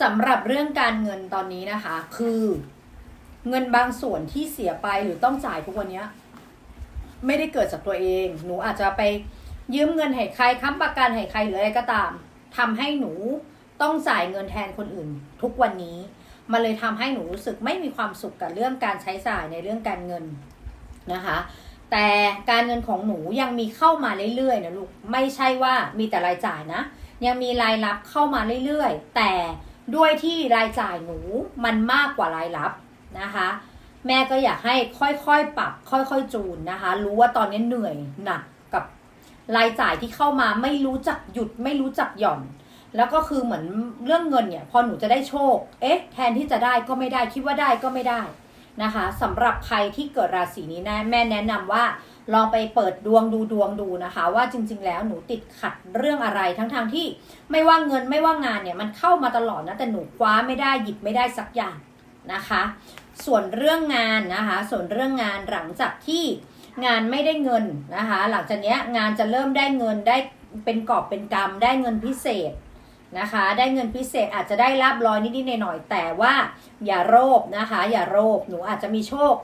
สำหรับเรื่องการเงินตอนนี้นะคะ คือเงินบางส่วนที่เสียไปหรือต้องจ่ายทุกวันนี้ไม่ได้เกิดจากตัวเอง หนูอาจจะไปยืมเงินให้ใครค้ำประกันให้ใครหรืออะไรก็ตามทำให้หนูต้องจ่ายเงินแทนคนอื่น ทุกวันนี้มันเลยทำให้หนูรู้สึกไม่มีความสุขกับเรื่องการใช้จ่ายในเรื่องการเงินนะคะ แต่การเงินของหนูยังมีเข้ามาเรื่อยๆนะลูกไม่ใช่ว่ามีแต่รายจ่ายนะ ยังมีรายรับเข้ามาเรื่อยๆ แต่ ด้วยที่รายจ่ายหนูมันมากกว่ารายรับนะคะ แม่ก็อยากให้ค่อยๆปรับ ค่อยๆจูนนะคะ รู้ว่าตอนนี้เหนื่อยหนักกับรายจ่ายที่เข้ามาไม่รู้จักหยุดไม่รู้จักหย่อน แล้วก็คือเหมือนเรื่องเงินเนี่ย พอหนูจะได้โชค เอ๊ะ แทนที่จะได้ก็ไม่ได้คิดว่าได้ก็ไม่ได้ นะคะสำหรับใครที่เกิดราศีนี้นะแม่แนะนำว่าลองไปเปิดดวงดูดวงดูนะคะ ว่าจริง ๆ แล้วหนูติดขัดเรื่องอะไรทั้งๆทที่ไม่ว่าเงินไม่ว่างานเนี่ยมันเข้ามาตลอดนะแต่หนูคว้าไม่ได้หยิบไม่ได้สักอย่างนะคะ ส่วนเรื่องงานนะคะ ส่วนเรื่องงานหลังจากที่งานไม่ได้เงินนะคะ หลังจากนี้งานจะเริ่มได้เงินได้เป็นกอบเป็นกำได้เงินพิเศษ นะคะ ได้เงินพิเศษอาจจะได้รับรอยนิดๆหน่อยๆแต่ว่าอย่าโลภนะคะ อย่าโลภหนูอาจจะมีโชค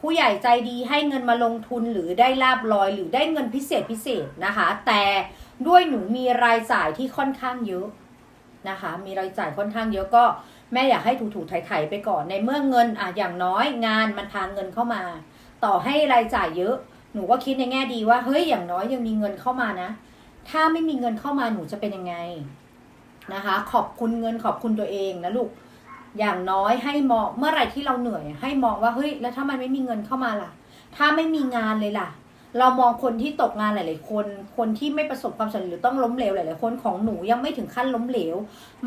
ผู้ใหญ่ใจดีให้เงินมาลงทุนหรือได้ลาบลอยหรือได้เงินพิเศษพิเศษนะคะ แต่ด้วยหนูมีรายจ่ายที่ค่อนข้างเยอะนะคะ มีรายจ่ายค่อนข้างเยอะก็แม่อยากให้ถูๆไถๆไปก่อนในเมื่อเงินอะอย่างน้อยงานมันทางเงินเข้ามา ต่อให้รายจ่ายเยอะ หนูก็คิดในแง่ดีว่าเฮ้ยอย่างน้อยยังมีเงินเข้ามานะ ถ้าไม่มีเงินเข้ามาหนูจะเป็นยังไงนะคะ ขอบคุณเงินขอบคุณตัวเองนะลูกอย่างน้อยให้มองเมื่อไหร่ที่เราเหนื่อย ให้มองว่าเฮ้ยแล้วถ้ามันไม่มีเงินเข้ามาล่ะ ถ้าไม่มีงานเลยล่ะ เรามองคนที่ตกงานหลาย ๆ คน คนที่ไม่ประสบความสำเร็จหรือต้องล้มเหลวหลาย ๆ คนของหนูยังไม่ถึงขั้นล้มเหลว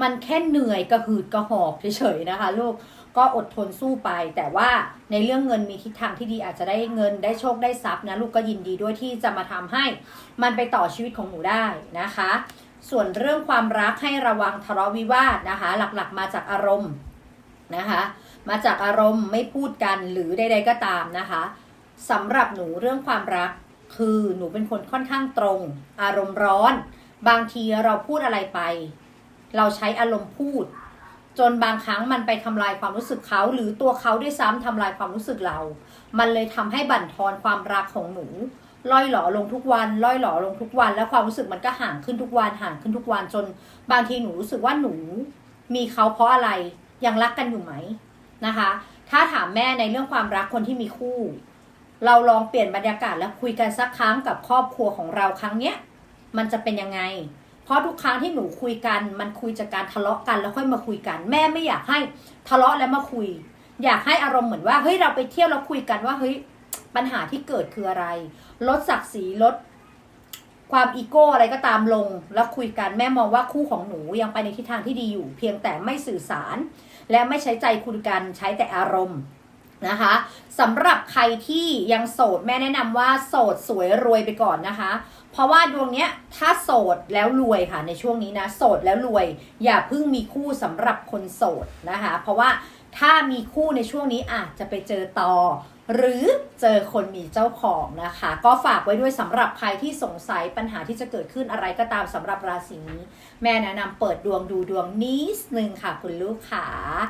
มันแค่เหนื่อยกระหืดกระหอบเฉย ๆ นะคะลูก ก็อดทนสู้ไป แต่ว่าในเรื่องเงินมีทิศทางที่ดีอาจจะได้เงินได้โชคได้ทรัพย์นะลูกก็ยินดีด้วยที่จะมาทำให้ มันไปต่อชีวิตของหนูได้นะคะ ส่วนเรื่องความรักให้ระวังทะเลาะวิวาทนะคะ หลัก ๆ มาจากอารมณ์นะคะ มาจากอารมณ์ไม่พูดกันหรือใด ๆ ก็ตามนะคะสำหรับหนูเรื่องความรัก คือหนูเป็นคนค่อนข้างตรง อารมณ์ร้อน บางทีเราพูดอะไรไป เราใช้อารมณ์พูด จนบางครั้งมันไปทำลายความรู้สึกเขา หรือตัวเขาด้วยซ้ำทำลายความรู้สึกเรา มันเลยทำให้บั่นทอนความรักของหนูล่อยหลอลงทุกวันล่อยหลอลงทุกวัน แล้วความรู้สึกมันก็ห่างขึ้นทุกวันห่างขึ้นทุกวันจน บางทีหนูรู้สึกว่าหนู มีเขาเพราะอะไรยังรักกันอยู่ไหมนะคะ ถ้าถามแม่ในเรื่องความรักคนที่มีคู่ เราลองเปลี่ยนบรรยากาศแล้วคุยกันสักครั้งกับครอบครัวของเราครั้งเนี้ยมันจะเป็นยังไง เพราะทุกครั้งที่หนูคุยกันมันคุยจากการทะเลาะกันแล้วค่อยมาคุยกัน แม่ไม่อยากให้ทะเลาะแล้วมาคุย อยากให้อารมณ์เหมือนว่าเฮ้ยเราไปเที่ยวเราคุยกันว่าเฮ้ยปัญหาที่เกิดคืออะไร ลดศักดิ์ศรีลดความอีโก้อะไรก็ตามลงแล้วคุยกันแม่มองว่าคู่ของหนูยังไปในทิศทางที่ดีอยู่ เพียงแต่ไม่สื่อสาร และไม่ใช้ใจคุยกันใช้แต่อารมณ์ นะคะสำหรับใครที่ยังโสดแม่แนะนำว่าโสดสวยรวยไปก่อนนะคะ เพราะว่าดวงเนี้ยถ้าโสดแล้วรวยค่ะในช่วงนี้นะโสดแล้วรวย อย่าเพิ่งมีคู่สำหรับคนโสดนะคะ เพราะว่าถ้ามีคู่ในช่วงนี้อาจจะไปเจอต่อ หรือเจอคนมีเจ้าของนะคะ ก็ฝากไว้ด้วยสำหรับใครที่สงสัยปัญหาที่จะเกิดขึ้นอะไรก็ตามสำหรับราศีนี้ แม่แนะนำเปิดดวงดูดวงนิดนึงค่ะคุณลูกค่ะ